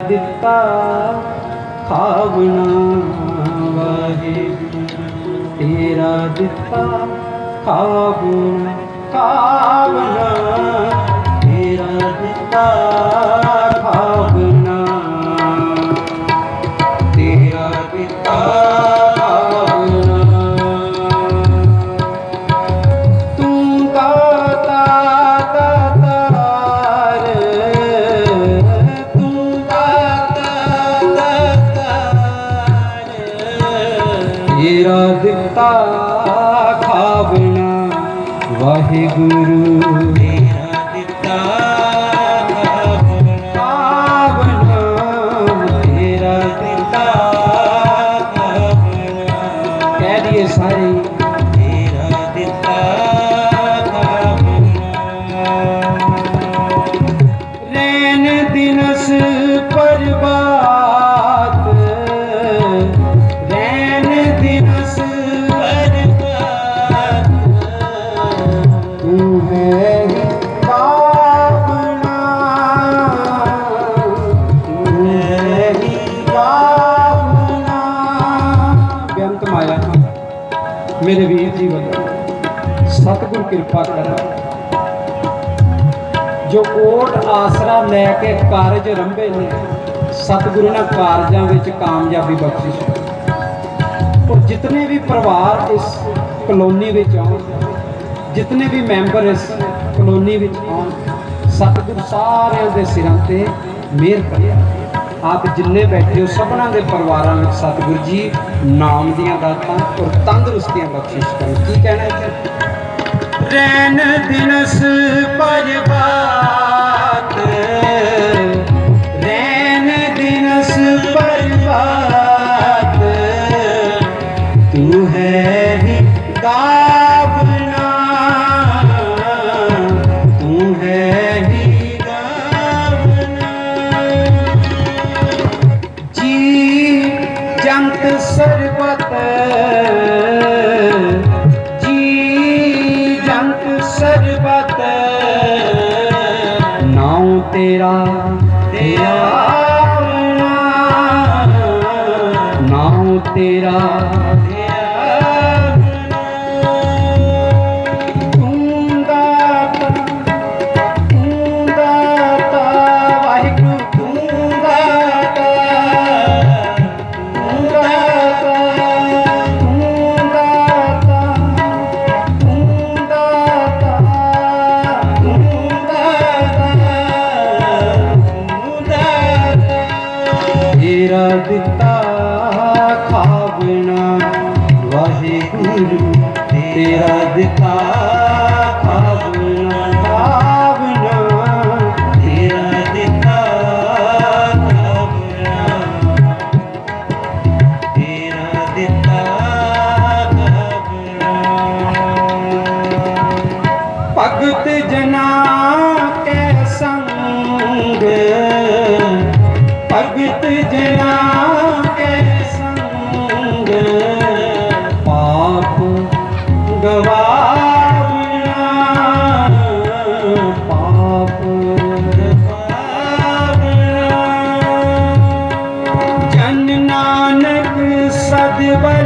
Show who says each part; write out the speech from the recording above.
Speaker 1: ਦਿੱਤਾ ਖਾਵਣਾ ਵਾਹਿਗੁਰੂ ਤੇਰਾ ਦਿੱਤਾ ਖਾਵਣਾ ਖਾਵਣਾ ਤੇਰਾ ਦਿੱਤਾ ਦਿੱਤਾ ਖਾਵਣਾ। ਵਾਹਿਗੁਰੂ। ਤੇਰਾ ਦਿੱਤਾ ਮੇਰੇ ਵੀਰ ਜੀ ਵੱਲੋਂ ਸਤਿਗੁਰ ਕਿਰਪਾ ਕਰਾ। ਜੋ ਕੋਟ ਆਸਰਾ ਲੈ ਕੇ ਕਾਰਜ ਰੰਭੇ ਨੇ, ਸਤਿਗੁਰੂ ਨੇ ਕਾਰਜਾਂ ਵਿੱਚ ਕਾਮਯਾਬੀ ਬਖਸ਼ਿਸ਼ ਔਰ ਜਿਤਨੇ ਵੀ ਪਰਿਵਾਰ ਇਸ ਕਲੋਨੀ ਵਿੱਚ ਆਉਣ, ਜਿਤਨੇ ਵੀ ਮੈਂਬਰ ਇਸ ਕਲੋਨੀ ਵਿੱਚ ਆਉਣ, ਸਤਿਗੁਰੂ ਸਾਰਿਆਂ ਦੇ ਸਿਰਾਂ ਤੇ ਮਿਹਰ ਕਰਿਆ ਆਪ ਜਿੰਨੇ ਬੈਠੇ ਹੋ ਸਭਨਾਂ ਦੇ ਪਰਿਵਾਰਾਂ ਵਿੱਚ ਸਤਿਗੁਰੂ ਜੀ, ਨਾਮ ਦੀਆਂ ਦਾਤਾਂ ਔਰ ਤੰਦਰੁਸਤੀਆਂ ਬਖਸ਼ਿਸ਼ ਕਰਨ। ਕੀ ਕਹਿਣਾ ਇੱਥੇ ਰੈਨ ਦਿਨਸ ਪਰਬਾਤ ਰੈਨ ਦਿਨਸ ਪਰਬਾਤ ਸਰਬਤ। ਨਾਉ ਤੇਰਾ ਤੇਰਾ ਨਾਉ ਤੇਰਾ ਦਿੱਤਾ ਖਾਵਣਾ। ਵਾਹਿਗੁਰੂ, ਤੇਰਾ ਦਿੱਤਾ ਖਾਵਣਾ ਖਾਵਣਾ। ਤੇਰਾ ਦਿੱਤਾ ਖਾਵਣਾ। ਤੇਰਾ ਦਿੱਤਾ ਖਾਵਣਾ। ਭਗਤ ਜਨਾ ਗਵਾਰ ਦੁਨੀਆ ਪਾਪ ਰਸਾਦ ਜਨ ਨਾਨਕ ਸਦਵਾ